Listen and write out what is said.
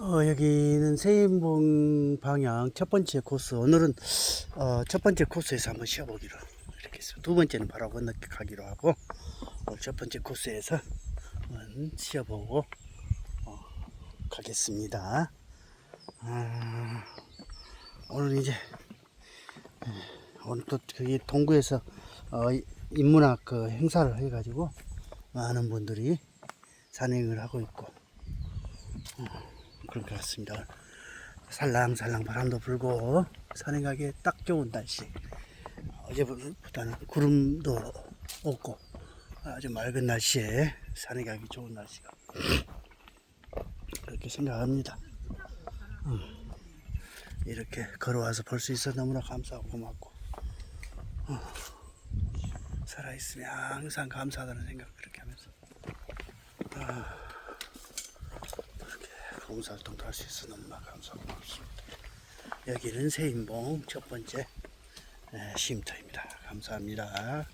어, 여기는 세인봉 방향 첫 번째 코스. 오늘은 어, 첫 번째 코스에서 한번 쉬어보기로 이렇게 했어요. 두 번째는 바로 건너 가기로 하고 첫 번째 코스에서 한번 쉬어보고 어, 가겠습니다. 아, 오늘 이제 에, 오늘 또 저기 동구에서 어, 이- 인문학 그 행사를 해가지고 많은 분들이 산행을 하고 있고 그런 것 같습니다. 살랑살랑 바람도 불고 산행하기에 딱 좋은 날씨. 어제보다는 구름도 없고 아주 맑은 날씨에 산행하기 좋은 날씨가 그렇게 생각합니다. 음, 이렇게 걸어와서 볼 수 있어 너무나 감사하고 고맙고 어, 살아있으면 항상 감사하다는 생각 그렇게 하면서 봉사활동도 할 수 있어 너무나 감사하고 고맙습니다. 여기는 세인봉 첫 번째 에, 쉼터입니다. 감사합니다.